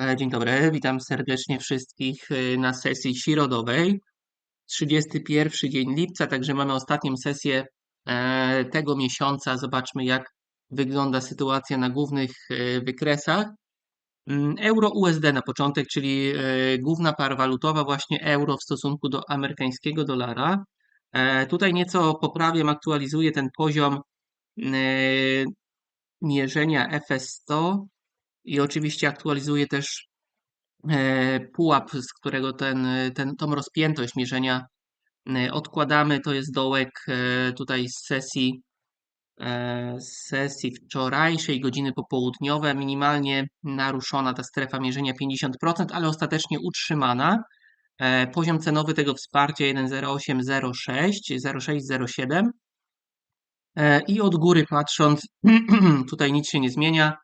E, Dzień dobry, witam serdecznie wszystkich e, na sesji środowej. 31 dzień lipca, także mamy ostatnią sesję e, tego miesiąca. Zobaczmy, jak wygląda sytuacja na głównych wykresach. Mm, Euro-USD na początek, czyli główna para walutowa, właśnie euro w stosunku do amerykańskiego dolara. Tutaj nieco poprawiam, aktualizuję ten poziom mierzenia FS100 i oczywiście aktualizuję też e, pułap, z którego ten, ten, tą rozpiętość mierzenia e, odkładamy. To jest dołek e, tutaj z sesji, z sesji wczorajszej, godziny popołudniowe. Minimalnie naruszona ta strefa mierzenia 50%, ale ostatecznie utrzymana. Poziom cenowy tego wsparcia 1,0806, 0607. I od góry patrząc, tutaj nic się nie zmienia.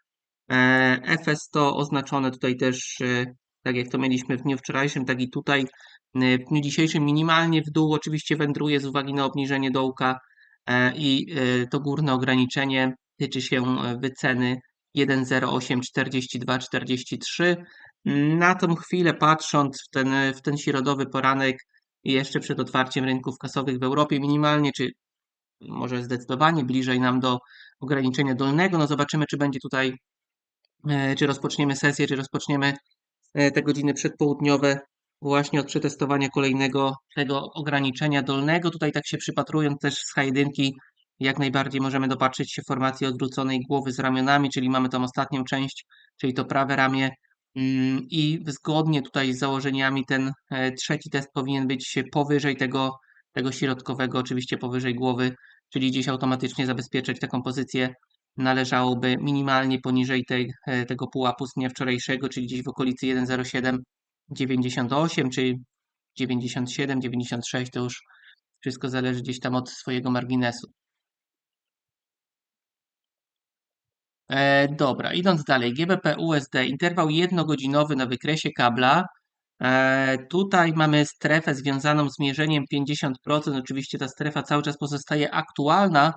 E, FS100 oznaczone tutaj też, e, tak jak to mieliśmy w dniu wczorajszym, tak i tutaj e, w dniu dzisiejszym minimalnie w dół oczywiście wędruje z uwagi na obniżenie dołka i to górne ograniczenie tyczy się wyceny 1,084243. Na tą chwilę patrząc w ten, w ten środowy poranek jeszcze przed otwarciem rynków kasowych w Europie minimalnie, czy może zdecydowanie bliżej nam do ograniczenia dolnego, no zobaczymy czy będzie tutaj czy rozpoczniemy sesję, czy rozpoczniemy e, te godziny przedpołudniowe właśnie od przetestowania kolejnego tego ograniczenia dolnego. Tutaj tak się przypatrując też z H1 jak najbardziej możemy dopatrzyć się formacji odwróconej głowy z ramionami, czyli mamy tą ostatnią część, czyli to prawe ramię mm, i zgodnie tutaj z założeniami ten e, trzeci test powinien być powyżej tego, tego środkowego, oczywiście powyżej głowy, czyli gdzieś automatycznie zabezpieczyć taką pozycję należałoby minimalnie poniżej tej, e, tego pułapu z dnia wczorajszego, czyli gdzieś w okolicy 1,0798 czy 97, 96, to już wszystko zależy gdzieś tam od swojego marginesu. E, dobra, idąc dalej, GBP USD, interwał jednogodzinowy na wykresie kabla. E, tutaj mamy strefę związaną z mierzeniem 50%. Oczywiście ta strefa cały czas pozostaje aktualna.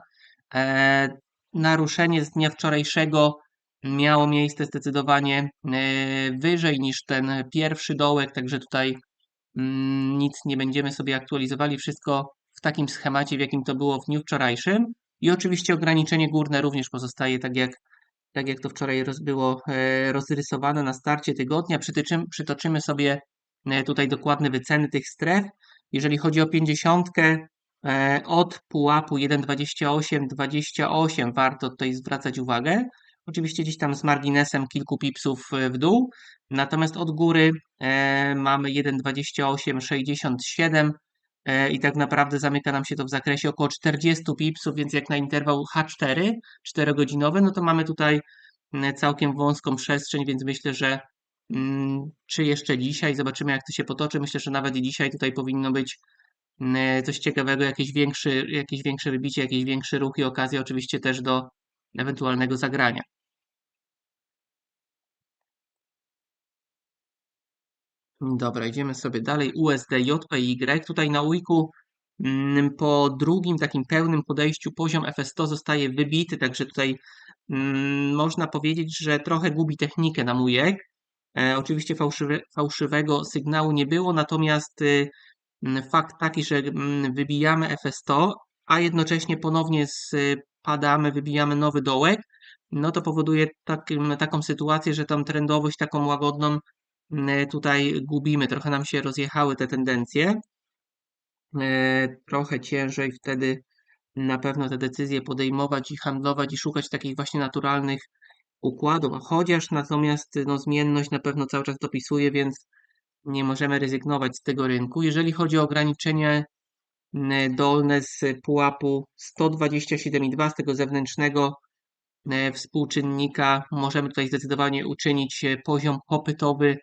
E, naruszenie z dnia wczorajszego miało miejsce zdecydowanie e, wyżej niż ten pierwszy dołek, także tutaj mm, nic nie będziemy sobie aktualizowali, wszystko w takim schemacie, w jakim to było w dniu wczorajszym. I oczywiście ograniczenie górne również pozostaje tak jak, tak jak to wczoraj było e, rozrysowane na starcie tygodnia. Przytoczymy, przytoczymy sobie e, tutaj dokładne wyceny tych stref. Jeżeli chodzi o 50, E, od pułapu 1,28-28 warto tutaj zwracać uwagę. Oczywiście gdzieś tam z marginesem kilku pipsów e, w dół. Natomiast od góry e, mamy 1,28-67 i tak naprawdę zamyka nam się to w zakresie około 40 pipsów, więc jak na interwał H4, 4-godzinowy, no to mamy tutaj całkiem wąską przestrzeń, więc myślę, że mm, czy jeszcze dzisiaj, zobaczymy jak to się potoczy, myślę, że nawet i dzisiaj tutaj powinno być E, coś ciekawego, jakieś większe, jakieś większe wybicie, jakiś większy ruch i okazja oczywiście też do ewentualnego zagrania. Dobra, idziemy sobie dalej. USD, JPY. Tutaj na ujku mm, po drugim takim pełnym podejściu poziom FS100 zostaje wybity, także tutaj mm, można powiedzieć, że trochę gubi technikę na ujek. E, oczywiście fałszywe, fałszywego sygnału nie było, natomiast y, Mm, fakt taki, że mm, wybijamy FS100, a jednocześnie ponownie spadamy, wybijamy nowy dołek, no to powoduje taką sytuację, że tą trendowość taką łagodną mm, tutaj gubimy. Trochę nam się rozjechały te tendencje. E, trochę ciężej wtedy na pewno te decyzje podejmować i handlować i szukać takich właśnie naturalnych układów, chociaż natomiast no, zmienność na pewno cały czas dopisuje, więc nie możemy rezygnować z tego rynku. Jeżeli chodzi o ograniczenie dolne z pułapu 127,2 z tego zewnętrznego współczynnika, możemy tutaj zdecydowanie uczynić e, poziom popytowy,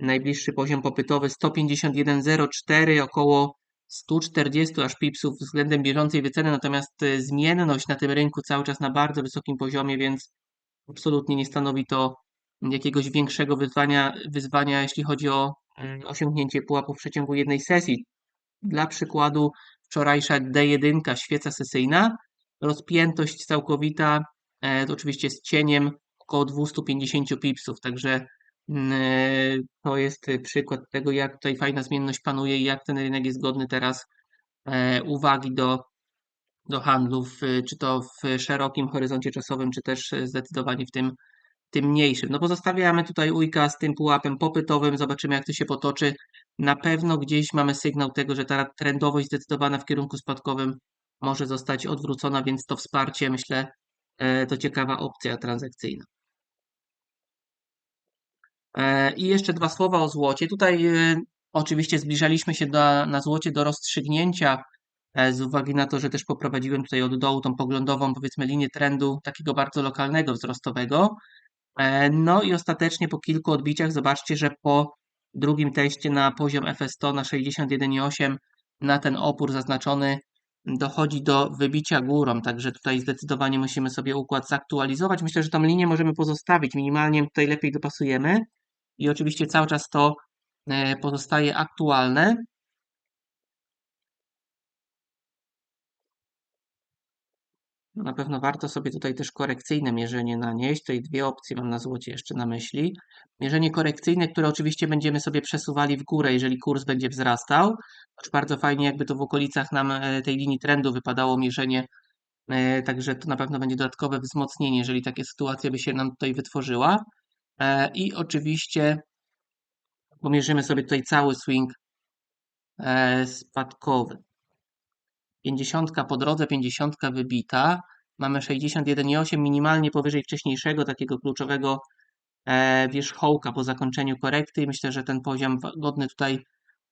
najbliższy poziom popytowy 151,04, około 140 aż pipsów względem bieżącej wyceny, natomiast e, zmienność na tym rynku cały czas na bardzo wysokim poziomie, więc absolutnie nie stanowi to jakiegoś większego wyzwania, wyzwania jeśli chodzi o osiągnięcie pułapu w przeciągu jednej sesji. Dla przykładu wczorajsza D1, świeca sesyjna, rozpiętość całkowita, e, oczywiście z cieniem około 250 pipsów, także Yy, To jest przykład tego, jak tutaj fajna zmienność panuje i jak ten rynek jest godny teraz e, uwagi do, do handlów, czy to w szerokim horyzoncie czasowym, czy też zdecydowanie w tym, tym mniejszym. No pozostawiamy tutaj ujka z tym pułapem popytowym, zobaczymy jak to się potoczy. Na pewno gdzieś mamy sygnał tego, że ta trendowość zdecydowana w kierunku spadkowym może zostać odwrócona, więc to wsparcie myślę e, to ciekawa opcja transakcyjna. E, I jeszcze dwa słowa o złocie. Tutaj e, oczywiście zbliżaliśmy się do, na złocie do rozstrzygnięcia z uwagi na to, że też poprowadziłem tutaj od dołu tą poglądową, powiedzmy, linię trendu takiego bardzo lokalnego, wzrostowego. No i ostatecznie po kilku odbiciach zobaczcie, że po drugim teście na poziom FS100 na 61,8 na ten opór zaznaczony dochodzi do wybicia górą, także tutaj zdecydowanie musimy sobie układ zaktualizować. Myślę, że tą linię możemy pozostawić, minimalnie tutaj lepiej dopasujemy i oczywiście cały czas to e, pozostaje aktualne. Na pewno warto sobie tutaj też korekcyjne mierzenie nanieść. Tutaj dwie opcje mam na złocie jeszcze na myśli. Mierzenie korekcyjne, które oczywiście będziemy sobie przesuwali w górę, jeżeli kurs będzie wzrastał. Choć bardzo fajnie, jakby to w okolicach nam e, tej linii trendu wypadało mierzenie. E, także to na pewno będzie dodatkowe wzmocnienie, jeżeli takie sytuacja by się nam tutaj wytworzyła. I oczywiście pomierzymy sobie tutaj cały swing spadkowy. 50 po drodze, 50 wybita. Mamy 61,8 minimalnie powyżej wcześniejszego takiego kluczowego e, wierzchołka po zakończeniu korekty myślę, że ten poziom godny tutaj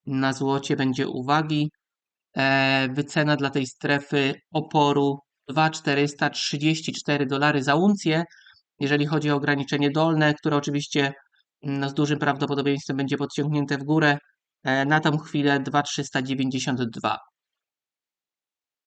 na złocie będzie uwagi. E, wycena dla tej strefy oporu 2,434 dolary za uncję. Jeżeli chodzi o ograniczenie dolne, które oczywiście no, z dużym prawdopodobieństwem będzie podciągnięte w górę, e, na tą chwilę 2,392.